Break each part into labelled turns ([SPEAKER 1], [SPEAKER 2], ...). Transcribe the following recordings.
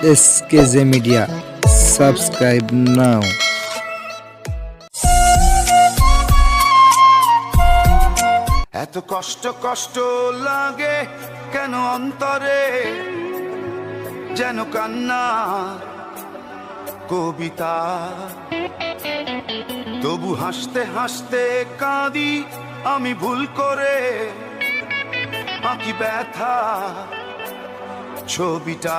[SPEAKER 1] SKJ Media. Subscribe now.
[SPEAKER 2] এত কষ্ট কষ্ট লাগে কেন অন্তরে যেন কান্না কবিতা তবু হাসতে হাসতে কাঁদি আমি ভুল করে আঁকি ব্যথা ছবিটা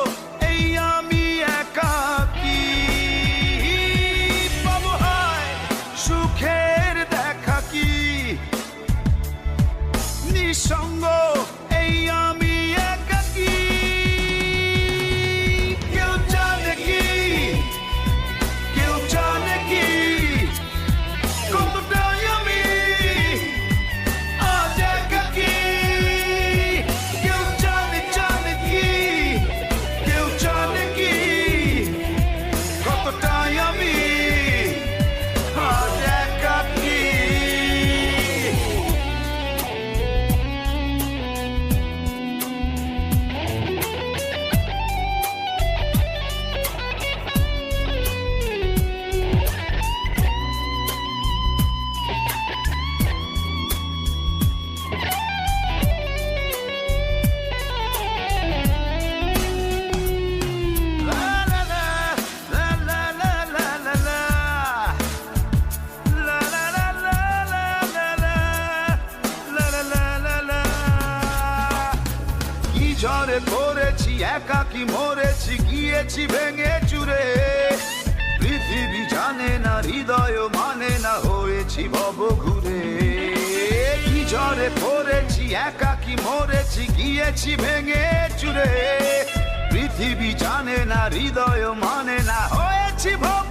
[SPEAKER 2] নিঃসঙ্গ ঝড়ে পড়েছি একাকি মরেছি, গিয়েছি ভেঙে চুরে। পৃথিবী জানে না, হৃদয় মানে না, হয়েছি ভব ঘুরে কি ঝড়ে পড়েছি একাকি মরেছি, গিয়েছি ভেঙে চুরে। পৃথিবী জানে না, হৃদয় মানে না, হয়েছি ভব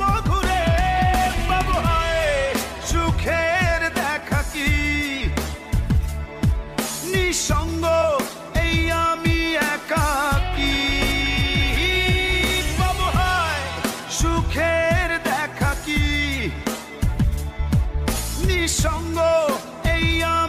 [SPEAKER 2] sango ei ya